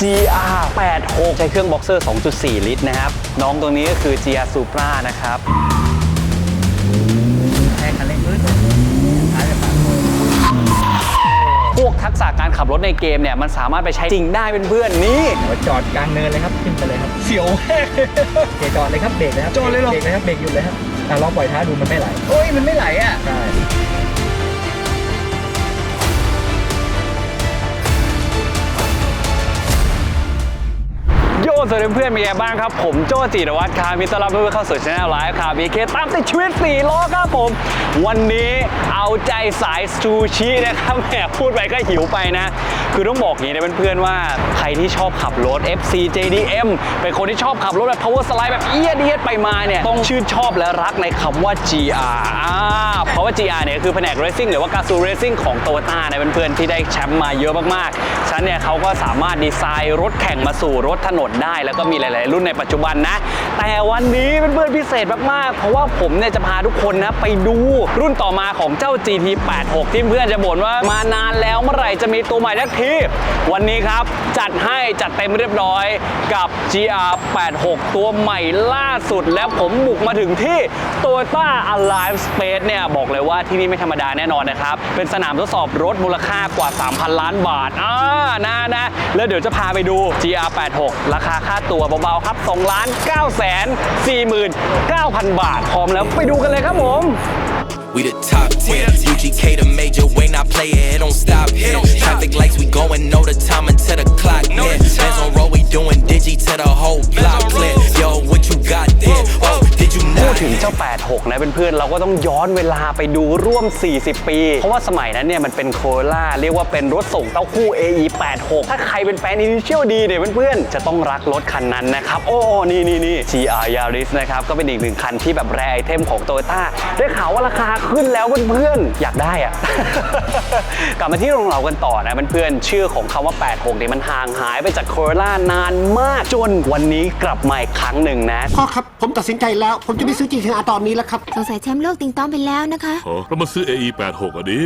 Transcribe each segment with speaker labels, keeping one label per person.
Speaker 1: GR 86ใช้เครื่องบ็อกเซอร์ 2.4 ลิตรนะครับ น้องตัวนี้ก็คือ GR Supra นะครับ
Speaker 2: แค่คันเร่งพื้นท้ายแบบ
Speaker 1: พวกทักษะการขับรถในเกมเนี่ย มันสามารถไปใช้จริงได้เป็นเพื่อนๆนี่
Speaker 2: หัวจอดกลางเนินเลยครับ ขึ้นไปเลยครับ
Speaker 1: เสียวแห้
Speaker 2: เบรกจอดเลยครับ เบรกเลยครับ
Speaker 1: จอดเลยเหรอ
Speaker 2: เบรกเลยครับ เบรกหยุดเลยครับอะลองปล่อยเท้าดูมันไม่ไหล
Speaker 1: โอ้ย มันไม่ไหลอะ
Speaker 2: ใช่
Speaker 1: สวัสดีเพื่อนเป็นไงบ้างครับ ผมโจจิรวัตรครับมีต้อนรับเพื่อนๆเข้าสู่ช anel ไลฟ์ครับมีเคตามติดชีวิต4ล้อครับผม วันนี้เอาใจสายซูชินะครับแหมพูดไปก็หิวไปนะ คือต้องบอกอย่างนี้นะเพื่อนๆว่าใครที่ชอบขับรถ FC JDM เป็นคนที่ชอบขับรถแบบ power slide แบบเอียดเอียดไปมาเนี่ยต้องชื่นชอบและรักในคำว่า GR อ่าเพราะว่า GR เนี่ยคือแผนก racing หรือว่าการซู racing ของโตโยต้านะเพื่อนๆที่ได้แชมป์มาเยอะมากๆฉะนันเนี่ยเขาก็สามารถดีไซน์รถแข่งมาสู่รถถนนได้แล้วก็มีหลาย ๆ รุ่นในปัจจุบันนะ แต่วันนี้เป็นเพื่อนพิเศษมาก ๆ เพราะว่าผมเนี่ยจะพาทุกคนนะไปดูรุ่นต่อมาของเจ้า GT 86 ที่เพื่อนจะบ่นว่ามานานแล้วเมื่อไหร่จะมีตัวใหม่สักทีวันนี้ครับจัดให้จัดเต็มเรียบร้อยกับ GR 86 ตัวใหม่ล่าสุด แล้วผมบุกมาถึงที่ Toyota Alive Space เนี่ยบอกเลยว่าที่นี่ไม่ธรรมดาแน่นอนนะครับ เป็นสนามทดสอบรถมูลค่ากว่า 3,000 ล้านบาทอ่านะนะแล้วเดี๋ยวจะพาไปดู GR 86 ราคาค่าตัวเบาๆครับ2ล้าน9แสน49,000 บาทพร้อมแล้วไปดูกันเลยครับผม
Speaker 3: We the top 10. UGK the major way, not play it, it don't stop here. Traffic lights, we going, know the time until the clock hit. Hands on roll, we doing digi to the whole block clear. Yo, what you got there? Oh, did you
Speaker 1: พูด
Speaker 3: not?
Speaker 1: ถึงเจ้า 86 นะเพื่อนๆ เราก็ต้องย้อนเวลาไปดูร่วม 40 ปี เพราะว่าสมัยนั้นเนี่ยมันเป็นโคล่าเรียกว่าเป็นรถส่งเต้าคู่ AE 86 ถ้าใครเป็นแฟน Initial D เนี่ยเพื่อนๆ จะต้องรักรถคันนั้นนะครับโอ้นี่นี่นี่ GR Yaris นะครับ ก็เป็นอีกหนึ่งคันที่แบบแรไอเทมของ Toyota ได้ข่าวว่าราคาขึ้นแล้วเพื่อนๆ อยากได้อะ กลับมาที่โรงเรากันต่อนะเพื่อนๆชื่อของคำว่า 86เนี่ยมันห่างหายไปจากโคล่านานมากจนวันนี้กลับมาอีกครั้งหนึ่งนะ
Speaker 4: พ่อครับ ผมตัดสินใจแล้ว ผมจะไม่ซื้อ GTR ตอนนี้แล้วครับ
Speaker 5: สงสัยแชมป์โลกติงต้องไปแล้วนะคะ
Speaker 6: เออเรามาซื้อ AE 86อะดิ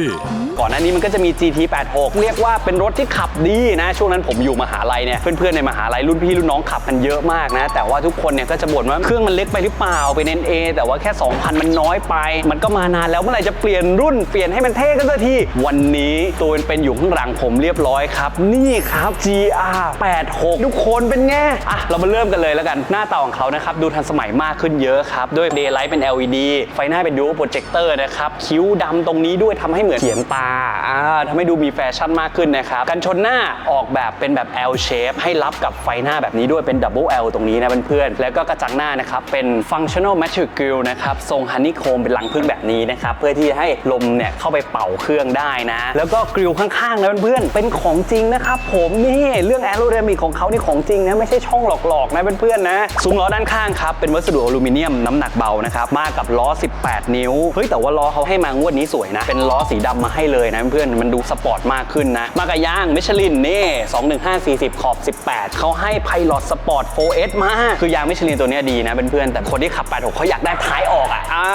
Speaker 1: ก่อนหน้านี้มันก็จะมี GT 86เรียกว่าเป็นรถที่ขับดีนะ ช่วงนั้นผมอยู่มหาลัยเนี่ยเพื่อนๆในมหาลัยรุ่นพี่รุ่นน้องขับกันเยอะมากนะ แต่ว่าทุกคนเนี่ยก็จะบ่นว่าเครื่องมันเล็กไปหรือเปล่าเป็น NA แต่ว่าแค่ 2,000 มันน้อยไป มันก็มานานแล้วเมื่อไหร่จะเปลี่ยนรุ่นเปลี่ยนให้มันเท่กันสักที วันนี้ตัวเป็นอยู่ข้างหลังผมเรียบร้อยครับ นี่ครับ GR 86ทุกคนเป็นไงอะเรามาเริ่มกันเลยแล้วกันหน้าตาของเขานะครับ ดูทันสมัยมากขึ้นเยอะครับ ด้วย daylight เป็น LED ไฟหน้าเป็น dual projector นะครับ คิ้วดำตรงนี้ด้วยทำให้เหมือนเขียนตาอ่าทำให้ดูมีแฟชั่นมากขึ้นนะครับกันชนหน้าออกแบบเป็นแบบ L shape ให้รับกับไฟหน้าแบบนี้ด้วยเป็น double L ตรงนี้นะเพื่อนๆแล้วก็กระจังหน้านะครับเป็น functional matrix grille นะครับทรง honeycomb เป็นรังผึ้งแบบนี้นะครับเพื่อที่จะให้ลมเนี่ยเข้าไปเป่าเครื่องได้นะ แล้วก็กริลข้างๆนะเพื่อนๆเป็นของจริงนะครับผมนี่เรื่อง aerodynamic ของเขานี่ของจริงนะไม่ใช่ช่องหลอกๆนะเพื่อนๆนะซุ้มล้อด้านข้างครับเป็นวัสดุอลูมิเนียมน้ำหนักเบานะครับมากับล้อ 18 นิ้วเฮ้ยแต่ว่าล้อเขาให้มางวดนี้สวยนะเป็นล้อสีดำมาให้เลยนะเพื่อนๆมันดูสปอร์ตมากขึ้นนะมากับยางมิชลินนี่21540 ขอบ 18 เขาให้ไพลอตสปอร์ต 4S มา คือยางมิชลินตัวเนี้ยดีนะเพื่อนๆแต่คนที่ขับ86เขาอยากได้ท้ายออกอะอ่า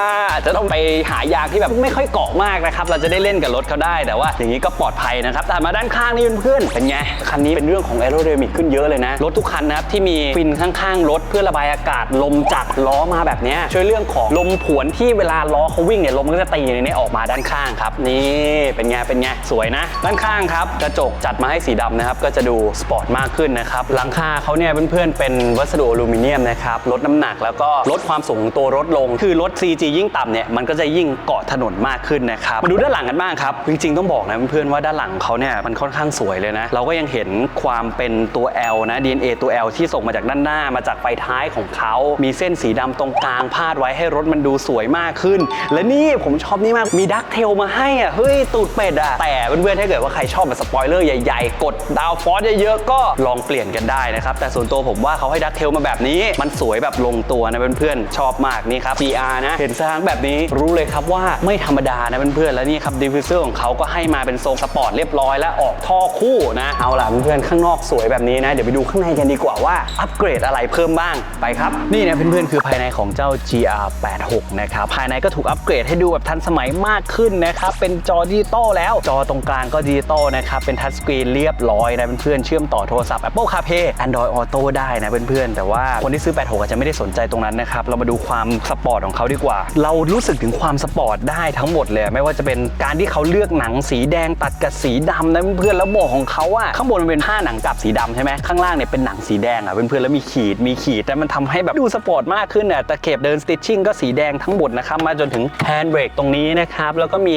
Speaker 1: จะต้องไปหายางที่แบบไม่ค่อยเกาะมากนะครับ เราจะได้เล่นกับรถเขาได้ แต่ว่าอย่างนี้ก็ปลอดภัยนะครับ แต่มาด้านข้างนี่เพื่อนๆเป็นไง คันนี้เป็นเรื่องของแอโร d y นามิกขึ้นเยอะเลยนะ รถทุกคันนะครับที่มีฟินข้างๆ รถเพื่อระบายอากาศลมจากล้อมาแบบนี้ช่วยเรื่องของลมผวนที่เวลาล้อเขาวิ่งเนี่ยลมก็จะตีในนี้ออกมาด้านข้างครับ นี่เป็นไงเป็นไงสวยนะ ด้านข้างครับกระจกจัดมาให้สีดำนะครับก็จะดูสปอร์ตมากขึ้นนะครับหลังคาเขาเนี่ยเพื่อนๆเป็นวัสดุอลูมิเนียมนะครับลดน้ำหนักแล้วก็ลดความสูงของตัวรถลง คือรถ CG ยิ่งต่ำเนี่ยมันก็จะยิ่งเกาะถนนมากขึ้นนะครับมาดูด้านหลังกันบ้างครับ จริงๆต้องบอกนะเพื่อนๆว่าด้านหลังเขาเนี่ยมันค่อนข้างสวยเลยนะ เราก็ยังเห็นความเป็นตัว L นะ DNA ตัว L ที่ส่งมาจากด้านหน้ามาจากไฟท้ายของเขา มีเส้นสีดำตรงกลางพาดไว้ให้รถมันดูสวยมากขึ้น และนี่ผมชอบนี่มากมีดักเทลมาให้อะเฮ้ยตูดเป็ดอะแต่เพื่อนๆถ้าเกิดว่าใครชอบแบบสปอยเลอร์ใหญ่ๆ กดดาวฟอสเยอะๆก็ลองเปลี่ยนกันได้นะครับแต่ส่วนตัวผมว่าเขาให้ดักเทลมาแบบนี้ มันสวยแบบลงตัวนะเพื่อนๆชอบมากนี่ครับ GR นะเห็นสร้างแบบนี้รู้เลยครับว่าไม่ธรรมดานะเพื่อนๆ แล้วนี่ครับดิฟฟิวเซอร์ของเขาก็ให้มาเป็นทรงสปอร์ตเรียบร้อยแล้วออกท่อคู่นะ เอาล่ะเพื่อนๆ ข้างนอกสวยแบบนี้นะ เดี๋ยวไปดูข้างในกันดีกว่าว่าอัปเกรดอะไรเพิ่มบ้างไปครับ นี่นะเพื่อนๆ คือภายในของเจ้า G GR86 นะครับ ภายในก็ถูกอัปเกรดให้ดูแบบทันสมัยมากขึ้นนะครับ เป็นจอดิจิตอลแล้วจอตรงกลางก็ดิจิตอลนะครับ เป็นทัชสกรีนเรียบร้อยนะเพื่อนๆเชื่อมต่อโทรศัพท์ Apple CarPlay Android Auto ได้นะเพื่อนๆแต่ว่าคนที่ซื้อ 86 อาจจะไม่ได้สนใจตรงนั้นนะครับเรามาดูความสปอร์ตของเขาดีกว่า เรารู้สึกถึงความสปอร์ตได้ทั้งหมดเลยไม่ว่าจะเป็นการที่เขาเลือกหนังสีแดงตัดกับสีดำนะเพื่อนๆแล้วบาะของเขาอะข้างบนมันเป็นผ้าหนังกับสีดำใช่ไหมข้างล่างเนี่ยเป็นหนังสีแดงอะเพื่อนๆแล้วมีขีดมีขีดแต่มันทำให้แบบดูสปอร์ตมากขึ้นอะตะเข็บเดินสติชชิ่งก็สีแดงทั้งหมดนะครับมาจนถึงแฮนด์เบรกตรงนี้นะครับแล้วก็มี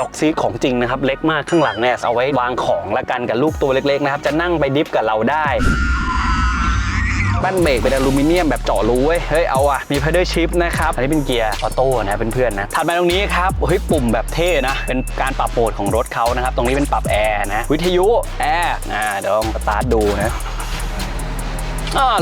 Speaker 1: ด็อกซีของจริงนะครับเล็กมากข้างหลังเนี่ยเอาไว้วางของละกันกับลูกตัวเล็กๆนะครับจะนั่งไปดิฟกับเราได้ แป้นเบรกเป็นอลูมิเนียมแบบเจาะรูเว้ย เฮ้ย เอาอะมีพ e เดอร์ชิพนะครับ อันนี้เป็นเกียร์ออโต้นะเพื่อนๆนะ ถัดมาตรงนี้ครับ เฮ้ย ปุ่มแบบเท่นะ เป็นการปรับโหมดของรถเขานะครับ ตรงนี้เป็นปรับแอร์นะ วิทยุ แอร์ อ่า เดี๋ยวลองสตาร์ทดูนะ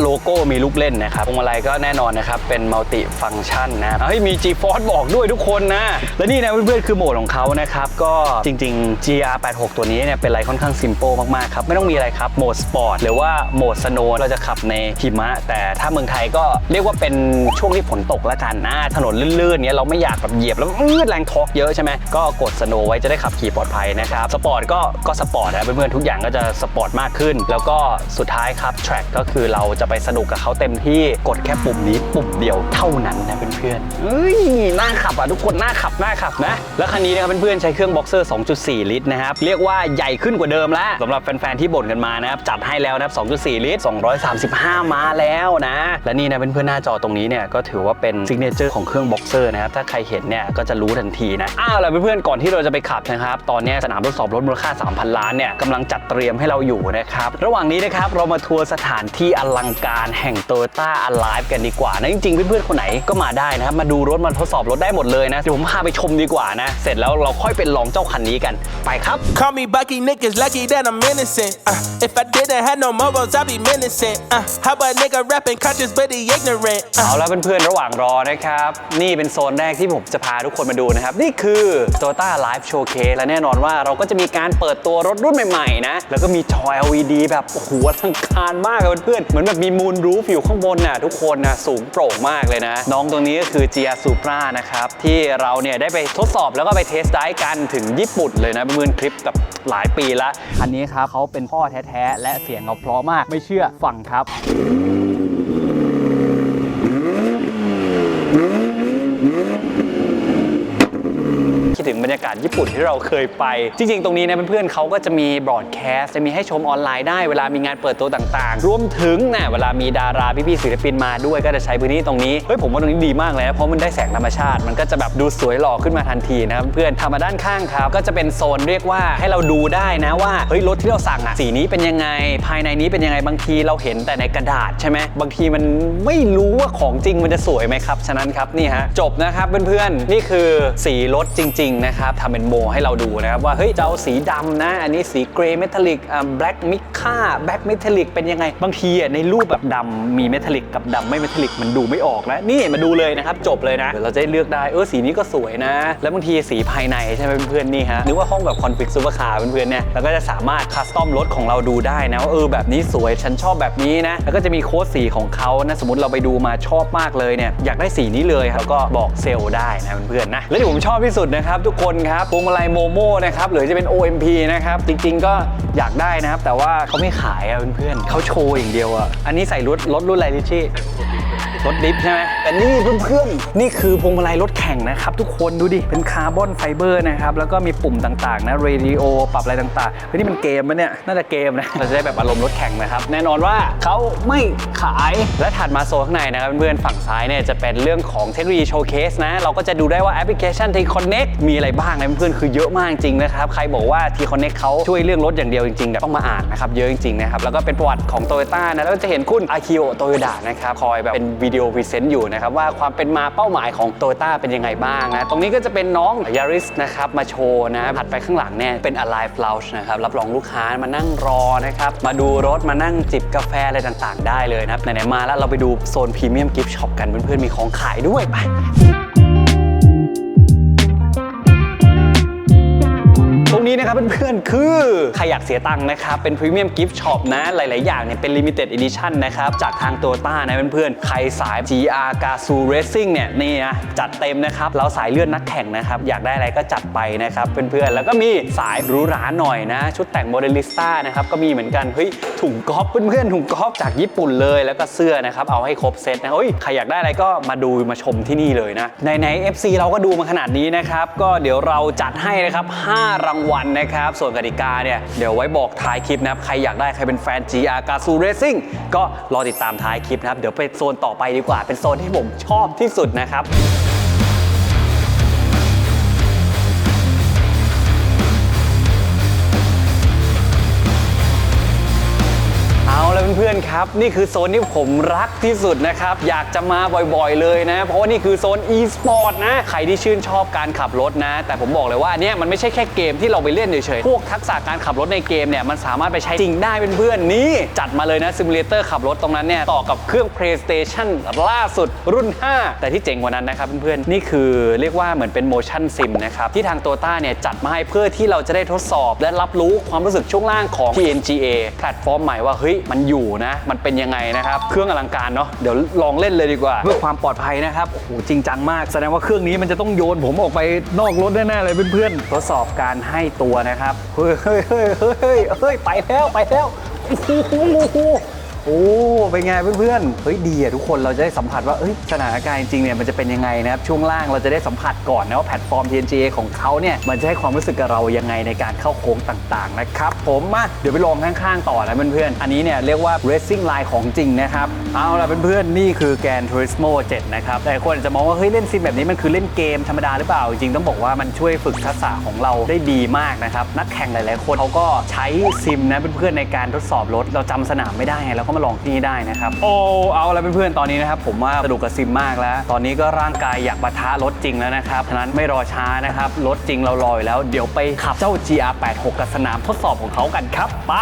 Speaker 1: โลโก้มีลูกเล่นนะครับพวงมาลัยก็แน่นอนนะครับ เป็นมัลติฟังชันนะเฮ้ยมี G-Force บอกด้วยทุกคนนะ และนี่นะเพื่อนๆคือโหมดของเขานะครับ ก็จริง ๆ GR86 ตัวนี้เนี่ยเป็นอะไรค่อนข้างซิม p ป e มากๆครับ ไม่ต้องมีอะไรครับโหมดสปอร์ตหรือว่าโหมดสโนว์เราจะขับในหิมะ แต่ถ้าเมืองไทยก็เรียกว่าเป็นช่วงที่ฝนตกแล้วกันนะถนนลื่นๆเนี้ยเราไม่อยากแบบเหยียบแล้วอืดแรงทอกเยอะใช่ไหมก็กดสโนว์ไว้จะได้ขับขี่ปลอดภัยนะครับสปอร์ตก็ก็สปอร์ตนะเพื่อนๆทุกอย่างก็จะสปอร์ตมากขึ้น แล้วก็สุดท้ายครับแทร็กก็คือเราจะไปสนุกกับเขาเต็มที่กดแค่ปุ่มนี้ปุ่มเดียวเท่านั้นนะเพื่อนๆเฮ้ยน่าขับอะทุกคนน่าขับน่าขับนะ แล้วคันนี้นะครับเพื่อนๆใช้เครื่องบ็อกเซอร์ 2.4 ลิตรนะครับเรียกว่าใหญ่ขึ้นกว่าเดิมแล้วสำหรับแฟนๆที่บ่นกันมานะครับจัดให้แล้วนะครับ 2.4 ลิตร 235 ม้าแล้วนะ และนี่นะเพื่อนๆหน้าจอตรงนี้เนี่ยก็ถือว่าเป็นซิกเนเจอร์ของเครื่องบ็อกเซอร์นะครับถ้าใครเห็นเนี่ยก็จะรู้ทันทีนะอ้าวแล้วเพื่อนๆก่อนที่เราจะไปขับนะครับตอนนี้สนามทดสอบรถมูลค่า 3,000 ล้านเนี่ยกำลังจัดเตรียมให้เราอยู่นะครับระหว่างนี้นะครับเรามาทัวร์สถานที่อลังการแห่ง Toyota Alive กันดีกว่านะจริงๆ เพื่อนๆ คนไหนก็มาได้นะครับ มาดูรถมาทดสอบรถได้หมดเลยนะ เดี๋ยวผมพาไปชมดีกว่านะ เสร็จแล้วเราค่อยเป็นลองเจ้าคันนี้กันไปครับ
Speaker 7: Call me Bucky, niggas lucky that I'm innocent. Uh, if I didn't have no morals, I'd be menacing. Uh, how about nigga rapping conscious but he ignorant? Uh,
Speaker 1: เอาละเพื่อนๆ ระหว่างรอนะครับ นี่เป็นโซนแรกที่ผมจะพาทุกคนมาดูนะครับ นี่คือ Toyota Live Showcase และแน่นอนว่าเราก็จะมีการเปิดตัวรถรุ่นใหม่ๆนะแล้วก็มีจอ LED แบบโอ้โหอลังการมากอะเพื่อนๆเหมือนแบบมีมูนรูฟอยู่ข้างบนน่ะทุกคนนะสูงโปร่งมากเลยนะ น้องตรงนี้ก็คือ GR Supra นะครับ ที่เราเนี่ยได้ไปทดสอบแล้วก็ไปเทสได้กันถึงญี่ปุ่นเลยนะเป็นมือนคลิปกับหลายปีละอันนี้ครับเขาเป็นพ่อแท้ๆ และเสียงเขาเพราะมากไม่เชื่อฟังครับ ดถึงบรรยากาศญี่ปุ่นที่เราเคยไป จริงๆ ตรงนี้เนี่ยเพื่อนๆเขาก็จะมีบรอดแคสต์จะมีให้ชมออนไลน์ได้เวลามีงานเปิดตัวต่างๆ รวมถึงนะเวลามีดาราพี่ๆศิลปินมาด้วยก็จะใช้พื้นที่ตรงนี้ เฮ้ยผมว่าตรงนี้ดีมากเลยนะเพราะมันได้แสงธรรมชาติ มันก็จะแบบดูสวยหล่อขึ้นมาทันทีนะครับเพื่อนทำมาด้านข้างครับ ก็จะเป็นโซนเรียกว่าให้เราดูได้นะว่าเฮ้ยรถที่เราสั่งอะสีนี้เป็นยังไง ภายในนี้เป็นยังไงบางทีเราเห็นแต่ในกระดาษใช่ไหมบางทีมันไม่รู้ว่าของจริงมันจะสวยไหมครับฉะนั้นครับนี่ฮะจบนะครับเพื่อนๆนี่คือสีรถจริงๆนะครับทำเป็นโมให้เราดูนะครับว่าเฮ้ยจะเอาสีดำนะ อันนี้สีเกรย์เมทัลลิกอ่าแบล็กมิค่าแบล็กเมทัลลิกเป็นยังไง บางทีอะในรูปแบบดำมีเมทัลลิกกับดำไม่เมทัลลิกมันดูไม่ออกนะนี่มาดูเลยนะครับจบเลยนะเดี๋ยวเราจะได้เลือกได้เออสีนี้ก็สวยนะ แล้วบางทีสีภายในใช่ไหมเพื่อนๆนี่ฮะนึกว่าห้องแบบคอนฟิกซูเปอร์คาร์เพื่อนๆเนี่ยเราก็จะสามารถคัสตอมรถของเราดูได้นะว่าเออแบบนี้สวยฉันชอบแบบนี้นะแล้วก็จะมีโค้ดสีของเขานะสมมติเราไปดูมาชอบมากเลยเนี่ยอยากได้สีนี้เลยแล้วก็บอกเซลล์ได้นะเพื่อนๆนะและที่ผมชอบที่สุดนะครับทุกคนครับพวงมาลัยโมโม่นะครับหรือจะเป็น OMP นะครับ จริงๆก็อยากได้นะครับ แต่ว่าเขาไม่ขายอะเพื่อนๆเขาโชว์อย่างเดียวอะอันนี้ใส่รถรถรุ่นอะไรลิชชี่ รถดิฟใช่ไหมแต่นี่เพื่อนๆนี่คือพวงมาลัยรถแข่งนะครับทุกคนดูดิ เป็นคาร์บอนไฟเบอร์นะครับแล้วก็มีปุ่มต่างๆนะเรดิโอปรับอะไรต่างๆเฮ้ยนี่มันเกมมันเนี่ยน่าจะเกมนะเราจะได้แบบอารมณ์รถแข่งนะครับแน่นอนว่าเขาไม่ขายและถัดมาโซนข้างในนะครับเพื่อนๆฝั่งซ้ายเนี่ยจะเป็นเรื่องของเทคโนโลยีโชว์เคสนะเราก็จะดูได้ว่าแอปพลิเคชัน T Connect มีอะไรบ้างนะเพื่อนๆคือเยอะมากจริงๆนะครับใครบอกว่า T Connect เขาช่วยเรื่องรถอย่างเดียวจริงๆเนี่ยต้องมาอ่านนะครับเยอะจริงๆนะครับแล้วก็เป็นประวัติของ Toyota นะแล้วก็จะเห็นคุณอาคิโอโตโยดะนะครับคอยแบบเป็นวิดีโอพรีเซนต์อยู่นะครับว่าความเป็นมาเป้าหมายของ t o y ต้าเป็นยังไงบ้างนะตรงนี้ก็จะเป็นน้องยาริสนะครับมาโชว์นะถัดไปข้างหลังเนี่ยเป็น Alive Lounge นะครับรับรองลูกค้ามานั่งรอนะครับมาดูรถมานั่งจิบกาแฟอะไรต่างๆ ได้เลยนะครับไหนๆมาแล้วเราไปดูโซนพรีเมียมกิฟต์ช็อปกันเพื่อนๆมีของขายด้วยไป รงนี้นะครับเพื่อนๆ คือใครอยากเสียตังค์นะครับ เป็นพรีเมียมกิฟต์ช็อปนะ หลาย ๆ อย่างเนี่ยเป็นลิมิเต็ด i อ i ชั่นนะครับ จากทางโตต้านะเพื่อนๆ ใครสาย GR g a z o Racing เนี่ยนี่นะจัดเต็มนะครับ เราสายเลื่อนนักแข่งนะครับ อยากได้อะไรก็จัดไปนะครับเพื่อนๆ แล้วก็มีสายหรูหราหน่อยนะ ชุดแต่งโมเดลิสต้านะครับก็มีเหมือนกันเฮ้ยถุงกอล์ฟเพื่อนๆถุงกอล์ฟจากญี่ปุ่นเลยแล้วก็เสื้อนะครับเอาให้ครบเซตนะเฮ้ยใครอยากได้อะไรก็มาดูมาชมที่นี่เลยนะในใน FC เราก็ดูมาขนาดนี้นะครับก็เดี๋ยวเราจัดให้นะครับ5รางวัลวันนะครับ ส่วนกติกาเนี่ยเดี๋ยวไว้บอกท้ายคลิปนะครับ ใครอยากได้ใครเป็นแฟน GR g a z o Racing ก็รอติดตามท้ายคลิปนะครับ เดี๋ยวไปโซนต่อไปดีกว่า เป็นโซนที่ผมชอบที่สุดนะครับ พื่อนๆครับ นี่คือโซนที่ผมรักที่สุดนะครับ อยากจะมาบ่อยๆเลยนะ เพราะว่านี่คือโซน e-sport นะ ใครที่ชื่นชอบการขับรถนะ แต่ผมบอกเลยว่าเนี่ยมันไม่ใช่แค่เกมที่เราไปเล่นเฉยๆ พวกทักษะการขับรถในเกมเนี่ยมันสามารถไปใช้จริงได้เพื่อนๆนี่ จัดมาเลยนะซิมูเลเตอร์ขับรถตรงนั้นเนี่ยต่อกับเครื่อง PlayStation ล่าสุดรุ่น 5 แต่ที่เจ๋งกว่านั้นนะครับเพื่อนๆนี่คือเรียกว่าเหมือนเป็น motion sim นะครับที่ทางโตต้าเนี่ยจัดมาให้เพื่อที่เราจะได้ทดสอบ และรับรู้ความรู้สึกช่วงล่างของ TNGA แพลตฟอร์มใหม่ว่าเฮ้ยมันอยู่นะ มันเป็นยังไงนะครับ เครื่องอลังการเนาะเดี๋ยวลองเล่นเลยดีกว่า เพื่อความปลอดภัยนะครับโอ้โหจริงจังมากแสดงว่าเครื่องนี้มันจะต้องโยนผมออกไปนอกรถแน่ๆเลยเพื่อนๆทดสอบการให้ตัวนะครับเฮ้ยเฮ้ยเฮ้ยเฮ้ยเฮ้ยเฮ้ยไปแล้วไปแล้วโอ้โห โอ้เป็นไงเพื่อนๆ เฮ้ยดีอะทุกคนเราจะได้สัมผัสว่าเอ้ยสถานการณ์จริงเนี่ยมันจะเป็นยังไงนะครับ ช่วงล่างเราจะได้สัมผัสก่อนนะว่าแพลตฟอร์ม TNGA ของเขาเนี่ยมันจะให้ความรู้สึกกับเรายังไงในการเข้าโค้งต่างๆนะครับผมมาเดี๋ยวไปลองข้างๆต่อนะเพื่อนๆ อันนี้เนี่ยเรียกว่า racing line ของจริงนะครับ เอาล่ะเพื่อนๆ นี่คือแกน Turismo 7 นะครับแต่คนจะมองว่าเฮ้ยเล่นซิมแบบนี้มันคือเล่นเกมธรรมดาหรือเปล่า จริงต้องบอกว่ามันช่วยฝึกทักษะของเราได้ดีมากนะครับนักแข่งหลายๆคนเขาก็ใช้ซิมนะเพื่อนๆในการทดสอบรถเราจำสนามไม่ได้ไงเราก็มาลองที่นี่ได้นะครับ โอ้เอาละเพื่อนๆตอนนี้นะครับผมว่าสนุกกับซิมมากแล้ว ตอนนี้ก็ร่างกายอยากปะทะรถจริงแล้วนะครับฉะนั้นไม่รอช้านะครับรถจริงเรารออยู่แล้ว เดี๋ยวไปขับเจ้า GR86 กับสนามทดสอบของเขากันครับ ไป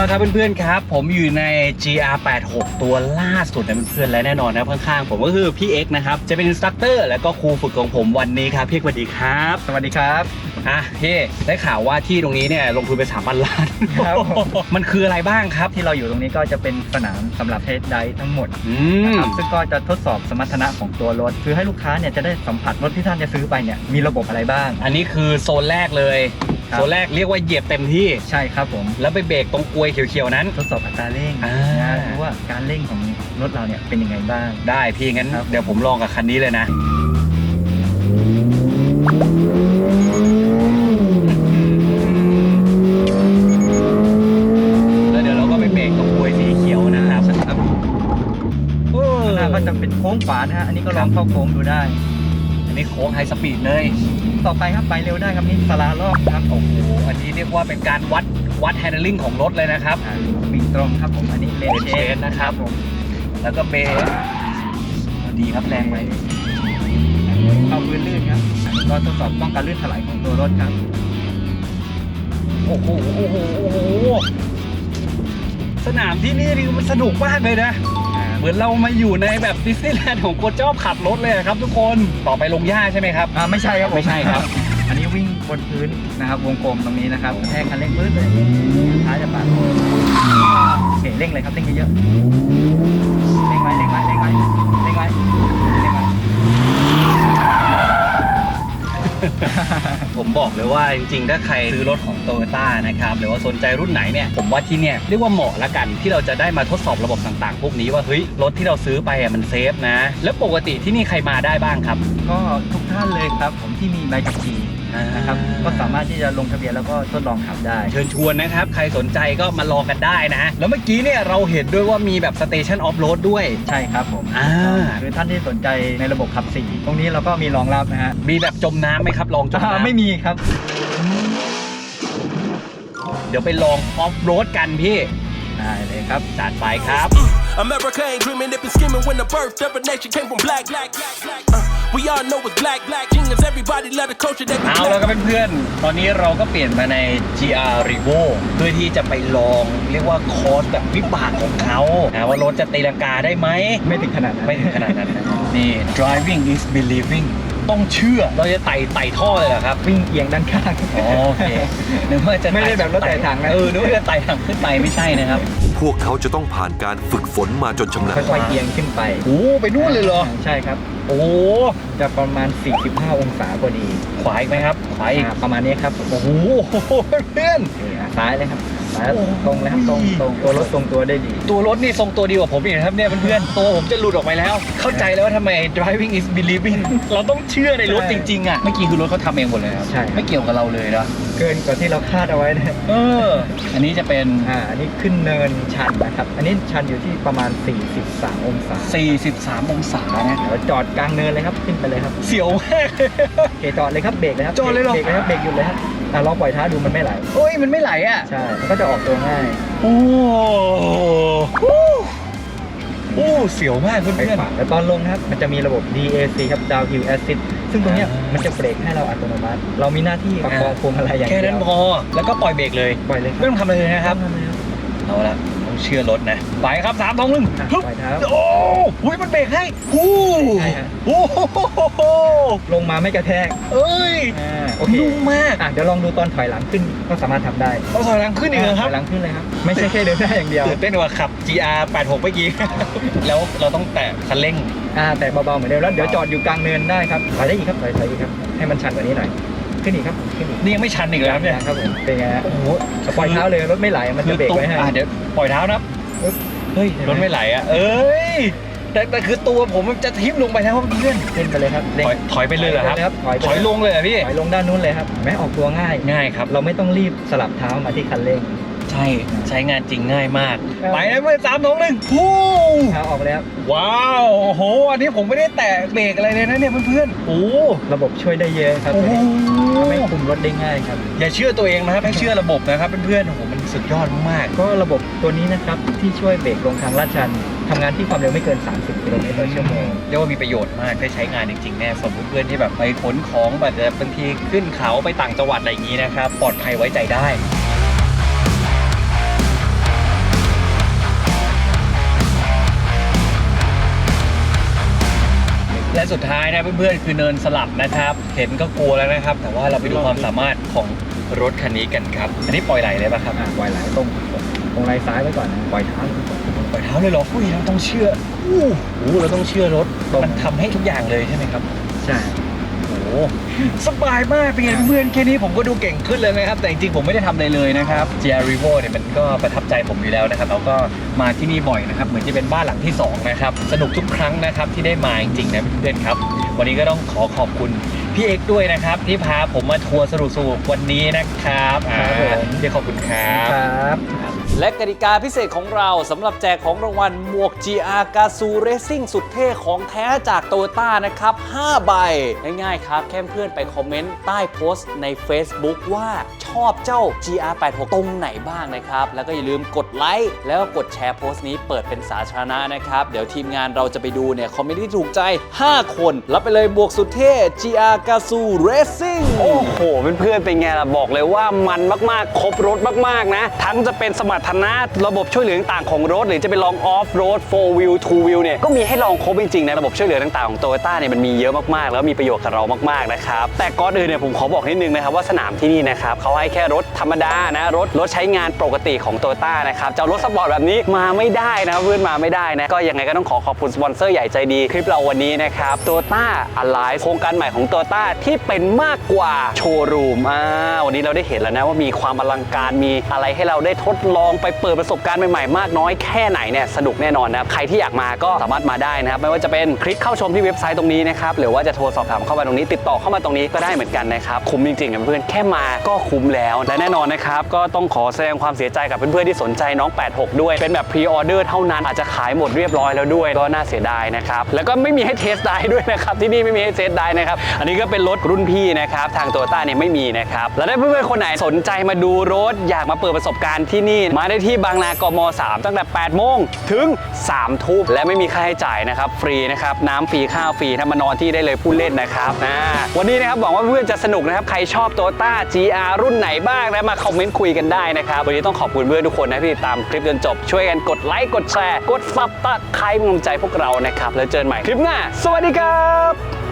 Speaker 1: ละครับเพื่อนๆครับ ผมอยู่ใน GR86 ตัวล่าสุดนะเพื่อนๆและแน่นอนนะข้างๆ ผมก็คือพี่เอ็กซ์นะครับ จะเป็นอินสตรัคเตอร์และก็ครูฝึกของผมวันนี้ครับพี่เอกสวัสดีครับ
Speaker 2: สวัสดีครับ
Speaker 1: อะพี่ได้ข่าวว่าที่ตรงนี้เนี่ยลงทุนไปสามพันล้าน
Speaker 2: ครับ
Speaker 1: มันคืออะไรบ้างครับ
Speaker 2: ที่เราอยู่ตรงนี้ก็จะเป็นสนามสำหรับเทสไดทั้งหมด
Speaker 1: อื
Speaker 2: นะ
Speaker 1: ม
Speaker 2: ครับซึ่งก็จะทดสอบสมรรถนะของตัวรถ คือให้ลูกค้าเนี่ยจะได้สัมผัสรถที่ท่านจะซื้อไปเนี่ยมีระบบอะไรบ้าง
Speaker 1: อันนี้คือโซนแรกเลย
Speaker 2: ครับ
Speaker 1: โซนแรกเรียกว่าเหยียบเต็มที่
Speaker 2: ใช่ครับผม
Speaker 1: แล้วไปเบรกตรงกลวยเขียวๆนั้น
Speaker 2: ทดสอบอัตราเร่ง
Speaker 1: อ่า
Speaker 2: นะดูว่าการเร่งของรถเราเนี่ยเป็นยังไงบ้าง
Speaker 1: ได้พี่งั้น
Speaker 2: ครับ
Speaker 1: เดี๋ยวผมลองกับคันนี้เลยนะ แล้วเดี๋ยวเราก็ไปเบรกตรงกลวยสีเขียวนะครับ
Speaker 2: ครับ
Speaker 1: โอ้
Speaker 2: ข้างหน้าก็จะเป็นโค้งขวานะฮะ อันนี้ก็ลองเข้าโค้งดูได้
Speaker 1: อั นนี้โค้งไฮสปีดเลย
Speaker 2: ต่อไปครับไปเร็วได้ครับนี่สลาล่อมครับ
Speaker 1: โอ้โหอันนี้เรียกว่าเป็นการวัดวัดแฮนด์ลิงของรถเลยนะครับ
Speaker 2: อ่าวิ่งตรงครับผมอันนี้เลน
Speaker 1: เลน
Speaker 2: เช
Speaker 1: เช
Speaker 2: น
Speaker 1: นนะครับ
Speaker 2: ผม
Speaker 1: แล้วก็เบรกดีครับแรงไป
Speaker 2: เข้าพื้นลื่นครับอันนี้ก็ทดสอบป้องกันลื่นถลายของตัวรถครับ
Speaker 1: โอ้โหโอ้โหโอ้โหสนามที่นี่นี่มันสนุกมากเลยนะ เหมือนเรามาอยู่ในแบบดิสนีย์แลนด์ของโคชอบขับรถเลยอะครับ ทุกคนต่อไปลงหญ้าใช่ไหมครับ
Speaker 2: อ่าไม่ใช่ครับผ
Speaker 1: ไม่ใช่ครับ
Speaker 2: อันนี้วิ่งบนพื้นนะครับ วงกลมตรงนี้นะครับแทกคันเร่งพื้นเลยท้ายจะปาดโอเคเร่งเลยครับเร่งเยอะๆเร่งไว้เร่งไว้ ว่า
Speaker 1: จริงๆ ถ้าใครซื้อรถของโตโยต้านะครับหรือว่าสนใจรุ่นไหนเนี่ยผมว่าที่เนี่ยเรียกว่าเหมาะละกันที่เราจะได้มาทดสอบระบบต่างๆ พวกนี้ว่าเฮ้ยรถที่เราซื้อไปอะมันเซฟนะ แล้วปกติที่นี่ใครมาได้บ้างครับ
Speaker 2: ก็ทุกท่านเลยครับผมที่มีใบขับขี่ นะครับ
Speaker 1: อ่า
Speaker 2: ก็สามารถที่จะลงทะเบียนแล้วก็ทดลองขับได้
Speaker 1: เชิญชวนนะครับ ใครสนใจก็มาลองกันได้นะ แล้วเมื่อกี้เนี่ยเราเห็นด้วยว่ามีแบบสเตชันออฟโรดด้วย
Speaker 2: ใช่ครับผม
Speaker 1: อ่า
Speaker 2: คือท่านที่สนใจในระบบขับสี่ตรงนี้เราก็มีรองรับนะฮะ
Speaker 1: มีแบบจมน้ำไหมครับลองจม
Speaker 2: อ่า
Speaker 1: น้ำ
Speaker 2: ไม่มีครับ
Speaker 1: เดี๋ยวไปลองออฟโรดกันพี่
Speaker 2: ได้เลยครับ
Speaker 1: จัดไปครับ
Speaker 7: America ain't dreaming, it been scheming when the birth of a nation came from black, black, black, black. Uh, we all know it's black, black. Genius, everybody love the culture that we
Speaker 1: เอาแล้วก็เพื่อนๆ ตอนนี้เราก็เปลี่ยนมาใน GR Revo เพื่อที่จะไปลองเรียกว่าคอร์สแบบวิบากของเขานะว่ารถจะตีลังกาได้ไหม ไม่ถึงขนาดนั้นไม่ถึงขนาดนั้นนะนี่ driving is believing ต้องเชื่อ เราจะไต่ไต่ท่อเลยเหรอครับ วิ่งเอียงด้านข้างโอเคนึกว่าจะไม่ได้แบบรถไต่ถังนะ เออนึกว่าจะไต่ถังขึ้นไปไม่ใช่นะครับ
Speaker 8: พวกเขาจะต้องผ่านการฝึกฝนมาจนชำนาญ
Speaker 2: ค่อยๆเอียงขึ้นไป
Speaker 1: โอ้ไปนู่นเลยเหรอ
Speaker 2: ใช่ครับ
Speaker 1: โอ้
Speaker 2: จะประมาณ 45 องศาพอดี
Speaker 1: ขวาอีกไหมครับ ขวาอีก
Speaker 2: อ่าประมาณนี้ครับ
Speaker 1: โอ้โหเพื่อน
Speaker 2: นี่อะซ้ายเลยครับ ซ้าย
Speaker 1: โอ้โห
Speaker 2: ตรงเลยครับตรงตรงตัวรถทรงตัวได้ดี
Speaker 1: ตัวรถนี่ทรงตัวดีกว่าผมอีกนะครับเนี่ยเพื่อนๆตัวผมจะหลุดออกไปแล้ว เข้าใจแล้วว่าทำไม driving is believing เราต้องเชื่อในรถจริงๆอะเมื่อกี้คือรถเขาทำเองหมดเลยครับ
Speaker 2: ใช่
Speaker 1: ไม่เกี่ยวกับเราเลยนะ
Speaker 2: เกินกว่าที่เราคาดเอาไว้นะ
Speaker 1: เออ อันนี้จะเป็น
Speaker 2: อ่าอันนี้ขึ้นเนินชันนะครับ อันนี้ชันอยู่ที่ประมาณ 43 องศา
Speaker 1: 43 องศานะ
Speaker 2: เดี๋ยวจอดกลางเนินเลยครับขึ้นไปเลยครับ
Speaker 1: เสียวมาก
Speaker 2: โอเคจอดเลยครับเบรกเลยครับ
Speaker 1: จอดเลยเหรอ
Speaker 2: เบรกเลยครับเบรกหยุดเลยครับ อะลองปล่อยเท้าดูมันไม่ไหล
Speaker 1: โอ้ยมันไม่ไหลอะ
Speaker 2: ใช่ มันก็จะออกตัวง่าย
Speaker 1: โอ้โหโอ้เสียวมาก
Speaker 2: ไป
Speaker 1: เพื่อน
Speaker 2: ขวาแล้วตอนลงนะครับ มันจะมีระบบ DAC ครับ Downhill Assist ซึ่งตรงเนี้ย
Speaker 1: อ่ามั
Speaker 2: มันจะเบรกให้เราอัตโนมัติ เรามีหน้าที่ประคองพวงมาลัยอย่าง
Speaker 1: แค่
Speaker 2: เดียว
Speaker 1: นั้นพอ แล้วก็ปล่อยเบรกเลย
Speaker 2: ปล่อยเลยค
Speaker 1: ไม่
Speaker 2: รับ
Speaker 1: ต้องทำอะไรเลยนะครับ
Speaker 2: ไม่ต้องทำอะไรครับ
Speaker 1: เอาละ ต้องเชื่อรถนะ ไปครับสามสองหนึ่ง
Speaker 2: อะ
Speaker 1: ฮึบ
Speaker 2: ปล่อยเท้า
Speaker 1: โอ้โหมันเบรกให้ฮู้
Speaker 2: ใช่ฮะ
Speaker 1: โอ้โห
Speaker 2: ลงมาไม่กระแทก
Speaker 1: เอ้ย
Speaker 2: อ่าโอเค
Speaker 1: นุ่มมาก
Speaker 2: อะเดี๋ยวลองดูตอนถอยหลังขึ้นก็สามารถทำได้
Speaker 1: เราถอยหลังขึ้นอีกเหรอค
Speaker 2: ถ
Speaker 1: รับ
Speaker 2: อยหลังขึ้นเลยครับไม่ใช่แค่เดินหน้าอย่างเดียว
Speaker 1: ตื่นเต้นกว่าขับ GR 86เมื่อกี้ แล้วเราต้องแตะคันเร่ง
Speaker 2: อ่าแต่เบาๆเหมือนเดิมแล้วเดี๋ยวจอดอยู่กลางเนินได้ครับถอยได้อีกครับถอยถอยอีกครับให้มันชันกว่านี้หน่อย ขึ้นอีกครับขึ้นอีก
Speaker 1: นี่ยังไม่ชันอีกเลยครับเนี่ย
Speaker 2: ครับผมเป็นไงฮะ
Speaker 1: โอ้โห
Speaker 2: ปล่อยเท้าเลยรถไม่ไหลมันจะเบรกไว้ให้
Speaker 1: อะเดี๋ยวปล่อยเท้านะครับ
Speaker 2: ปึ๊บ
Speaker 1: เฮ้ย
Speaker 2: เห็นไหม
Speaker 1: รถไม่ไหลอะเอ้ยแต่แต่คือตัวผมมันจะทิ่มลงไปแล้วเพื่อน
Speaker 2: ขึ้นไปเลยครับ
Speaker 1: ถอยถอยไปเลยเหรอครับ
Speaker 2: ถอยไป
Speaker 1: ถอยลงเลยเหรอพี่
Speaker 2: ถอยลงด้านนู้นเลยครับแม้ออกตัวง่าย
Speaker 1: ง่ายครับ
Speaker 2: เราไม่ต้องรีบสลับเท้ามาที่คันเร่ง
Speaker 1: ใช่ใช้งานจริงง่ายมาก
Speaker 2: ครับ
Speaker 1: ไปนะเพื่อนสามสองหนึ่งฮู้
Speaker 2: เท้าออกแล้ว
Speaker 1: ว้าวโอ้โห อันนี้ผมไม่ได้แตะเบรกอะไรเลยนะเนี่ยเพื่อนๆโอ้
Speaker 2: ระบบช่วยได้เยอะครับ
Speaker 1: โอ้โห
Speaker 2: ทำให้คุมรถได้ง่ายครับ
Speaker 1: อย่าเชื่อตัวเองนะครับให้เชื่อระบบนะครับเพื่อนๆโอ้โหมันสุดยอดมาก
Speaker 2: ก็ระบบตัวนี้นะครับที่ช่วยเบรกลงทางลาดชันทำงานที่ความเร็วไม่เกิน 30กิโลเมตรต่อชั่วโมง
Speaker 1: เรียกว่ามีประโยชน์มากได้ใช้งานจริงๆแน่สำหรับเพื่อนๆที่แบบไปขนของแบบบางทีขึ้นเขาไปต่างจังหวัดอะไรอย่างนี้นะครับปลอดภัยไว้ใจได้ และสุดท้ายนะเพื่อนๆคือเนินสลับนะครับ เห็นก็กลัวแล้วนะครับ แต่ว่าเราไปดูความสามารถของรถคันนี้กันครับ อันนี้ปล่อยไหลเลยป่ะครับ
Speaker 2: อะปล่อยไหลตรงตรงไหลซ้ายไว้ก่อนนะปล่อยเท้าไว้ก่อน
Speaker 1: ปล่อยเท้าเลยเหรออุ้ยเราต้องเชื่ออู้หูเราต้องเชื่อรถ
Speaker 2: ตรง
Speaker 1: มันทำให้ทุกอย่างเลยใช่ไหมครับ
Speaker 2: ใช่
Speaker 1: โอ้โห สบายมากเป็นไงเพื่อนแค่นี้ผมก็ดูเก่งขึ้นเลยนะครับ แต่จริงๆผมไม่ได้ทำอะไรเลยนะครับ GR Revo เนี่ยมันก็ประทับใจผมอยู่แล้วนะครับเราก็มาที่นี่บ่อยนะครับ เหมือนจะเป็นบ้านหลังที่สองนะครับสนุกทุกครั้งนะครับที่ได้มาจริงๆนะเพื่อนๆครับ วันนี้ก็ต้องขอขอบคุณพี่เอกด้วยนะครับ ที่พาผมมาทัวร์สนุกๆวันนี้นะครับอ่าพี่ขอบคุณครับ
Speaker 2: ครับ
Speaker 9: และกติกาพิเศษของเราสำหรับแจกของรางวัลหมวก GR g a z o Racing สุดเท่ของแท้จาก Toyota นะครับ 5 ใบ ง่ายๆครับ แค่เพื่อนไปคอมเมนต์ ใต้โพสต์ใน Facebook ว่าชอบเจ้า GR86 ตรงไหนบ้างนะครับ แล้วก็อย่าลืมกดไลค์แล้วก็กดแชร์โพสต์นี้เปิดเป็นสาธารณะนะครับ เดี๋ยวทีมงานเราจะไปดูเนี่ย คอมเมนต์ที่ถูกใจ 5 คน รับไปเลยหมวกสุดเท่ GR g a z o Racing โอ้โหเพื่อนๆเป็นไงล่ะบอกเลยว่ามันมากๆครบรถมากๆนะ ทั้งจะเป็นสมรรถนะระบบช่วยเหลือต่างของรถ หรือจะเป็นลองออฟโรด4 wheel 2 wheel เนี่ยก็มีให้ลองครบจริงๆนะระบบช่วยเหลือต่างๆของ Toyota เนี่ยมันมีเยอะมากๆ แล้วมีประโยชน์กับเรามากๆนะครับแต่ก่อนอื่นเนี่ยผมขอบอกนิดนึงนะครับว่าสนามที่นี่นะครับเขาให้แค่รถธรรมดานะรถรถใช้งานปกติของ Toyota นะครับจะรถสปอร์ตแบบนี้มาไม่ได้นะเพื่อนมาไม่ได้นะก็ยังไงก็ต้องขอขอบคุณสปอนเซอร์ใหญ่ใจดีคลิปเราวันนี้นะครับ Toyota Alive โครงการใหม่ของ Toyota ที่เป็นมากกว่าโชว์รูมอ่าวันนี้เราได้เห็นแล้วนะว่ามีความอลังการมีอะไรให้เราได้ทดลองไปเปิดประสบการณ์ใหม่ๆ มากน้อยแค่ไหนเนี่ยสนุกแน่นอนนะครับใครที่อยากมาก็สามารถมาได้นะครับไม่ว่าจะเป็นคลิกเข้าชมที่เว็บไซต์ตรงนี้นะครับหรือว่าจะโทรสอบถามเข้ามาตรงนี้ ติดต่อเข้ามาตรงนี้ก็ได้เหมือนกันนะครับคุ้มจริงๆเพื่อนแค่มาก็คุ้มแล้ว และแน่นอนนะครับก็ต้องขอแสดงความเสียใจกับเพื่อนๆที่สนใจน้อง 86 ด้วย เป็นแบบพรีออเดอร์เท่านั้นอาจจะขายหมดเรียบร้อยแล้วด้วยก็น่าเสียดายนะครับแล้วก็ไม่มีให้เทสได้ด้วยนะครับที่นี่ไม่มีให้เทสได้นะครับอันนี้ก็เป็นรถรุ่นพี่นะครับทางโตโยต้าเนี่ยไม่มีนะครับแล้วถ้าเพื่อนๆคนไหนสนใจมาดูรถอยากมาเปิดประสบการณ์ที่นี่มา
Speaker 1: มาได้ที่บางนากม 3 ตั้งแต่ 8 โมงถึง 3 ทุ่มและไม่มีค่าใช้จ่ายนะครับ ฟรีนะครับน้ำฟรีข้าวฟรีถ้ามานอนที่ได้เลยผู้เล่นนะครับวันนี้นะครับหวังว่าเพื่อนจะสนุกนะครับใครชอบโตต้า GR รุ่นไหนบ้างนะมาคอมเมนต์คุยกันได้นะครับวันนี้ต้องขอบคุณเพื่อนทุกคนนะที่ติดตามคลิปจนจบช่วยกันกดไลค์กดแชร์กดซับตะไคร้กำลังใจพวกเรานะครับแล้วเจอกันใหม่คลิปหน้า สวัสดีครับ